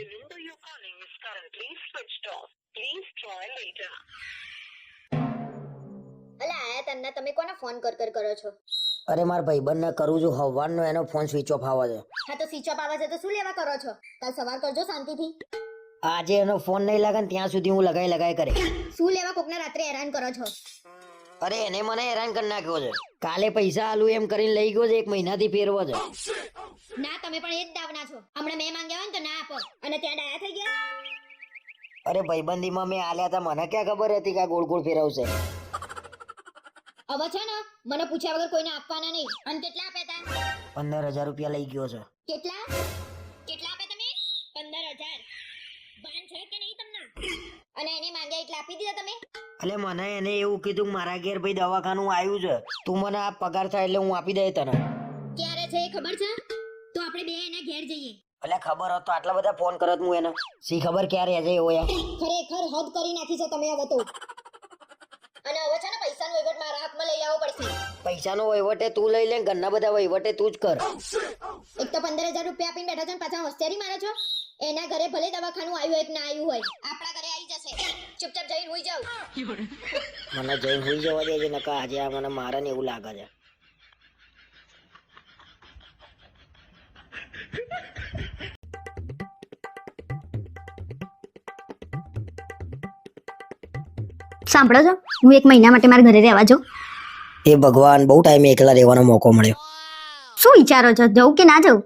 The number you're calling is currently switched off. Please try later. અલા તન્ના તમે કોને phone કર કર કરો છો? અરે માર ભાઈ બંને કરું છું હવારનો એનો ફોન સ્વિચ ઓફ આવે છે. હા તો સ્વિચ ઓફ આવે છે તો શું લેવા કરો છો? કાલ સવાર કરજો શાંતિથી. આજે એનો ફોન નહીં લાગે ને ત્યાં સુધી હું લગાઈ લગાઈ કરે. શું લેવા કોકને રાત્રે હેરાન કરો છો? અરે એને મને હેરાન કરી નાખ્યો છે. કાલે પૈસા આલું એમ કરીને લઈ ગયો છે એક મહિનાથી ફેરવો છે. ના તમે પણ એ જ દાવના છો. હમણાં મેં માંગ્યા હોય ને તો ના આપો. અને ત્યાં ડાયા થઈ ગયા? અરે ભાઈબંધીમાં મેં આલ્યા હતા મને ક્યાં ખબર હતી કે આ ગોળ ગોળ ફેરવશે? હવે છે ને મને પૂછ્યા વગર કોઈને આપવાના નહીં. અને કેટલા આપ્યા હતા? પંદર હજાર રૂપિયા લઈ ગયો છે. કેટલા? કેટલા આપ્યા તમે? પંદર હજાર. ભાન છે કે નહીં તમને? અને એને માંગ્યા એટલે આપી દીધા તમે? એટલે મને એને એવું કીધું કે મારા ઘેર ભાઈ દવાખાનું આવ્યું છે. તું મને આ પગાર થાય એટલે હું આપી દઈ તને. ક્યારે છે એ ખબર છે? તો આપણે બે એના ઘેર જઈએ. એટલે ખબર હોત તો આટલા બધા ફોન કરત હું એને. સી ખબર ક્યારે આજે એવો યાર ખરેખર હદ કરી નાખી છે તમે હવે તો. અને હવે છે ને પૈસાનો વહીવટ મારા હાથમાં લઈ આવવો પડશે. પૈસાનો વહીવટે તું લઈ લે ઘરના બધા વહીવટે તું જ કર. એક તો પંદર હજાર રૂપિયા આપીને બેઠા છે ને પાછા હોશિયારી મારે છો? એના ઘરે ભલે દવાખાનું આવ્યું હોય કે ના આવ્યું હોય આપણા ઘરે આવી જશે. ચૂપચાપ જઈને હોઈ જાવ મને જઈને હોઈ જવા દેજે નકા આજે આ મને મારે ને એવું લાગે છે. સાંભળો છો? હું એક મહિના માટે મારા ઘરે રહેવા જાઉં. એ ભગવાન બહુ ટાઈમે એકલા રહેવાનો મોકો મળ્યો. શું વિચારો છો? જવું કે ના જવું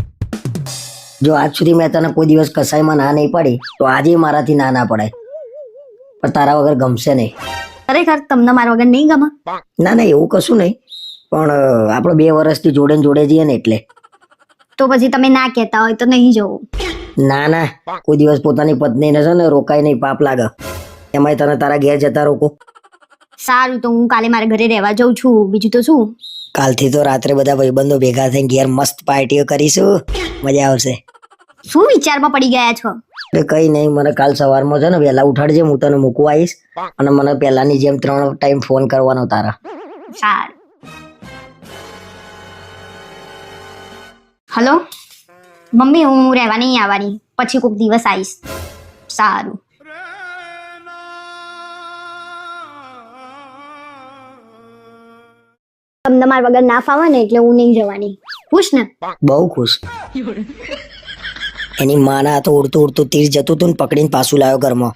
જો આજ સુધી મેં તને કોઈ દિવસ કસાઈમાં ના નહીં પડી તો આજે મારાથી ના ના પડાય. પણ તારા વગર ગમશે નહીં. ખરેખર તમને મારા વગર નહીં ગમે? ના ના એવું કશું નહીં. પણ આપણે બે વર્ષથી જોડે જોડે જઈએ ને એટલે. તો પછી તમે ના કહેતા હોય તો નહીં જવું. ના ના કોઈ દિવસ પોતાની પત્નીને છે ને રોકાય નહીં પાપ લાગે. એમાંય તને તારા ઘેર જતા રોકો. સારું તો હું કાલે મારા ઘરે રહેવા જાઉં છું. બીજું તો શું? કાલથી તો રાત્રે બધા ભાઈબંધો ભેગા થઈને ઘેર મસ્ત પાર્ટીઓ કરીશું. મજા આવશે. શું વિચારમાં પડી ગયા છો? એટલે કઈ નહીં મને કાલ સવારમાં છે ને વહેલા ઉઠાડજે હું તને મૂકવા આવીશ. અને મને પહેલાની જેમ ત્રણ ટાઈમ ફોન કરવાનો તારા. હલો? મમ્મી હું રહેવા નહીં આવવાની. પછી કોઈક દિવસ આવીશ. સારું. તમને મારા વગર ના ફાવે ને એટલે હું નહીં જવાની. ખુશ ને? બહુ ખુશ. એની માના તો ઉડતું ઉડતું તીર જતું હતું ને પકડીને પાછું લાવ્યો ઘરમાં.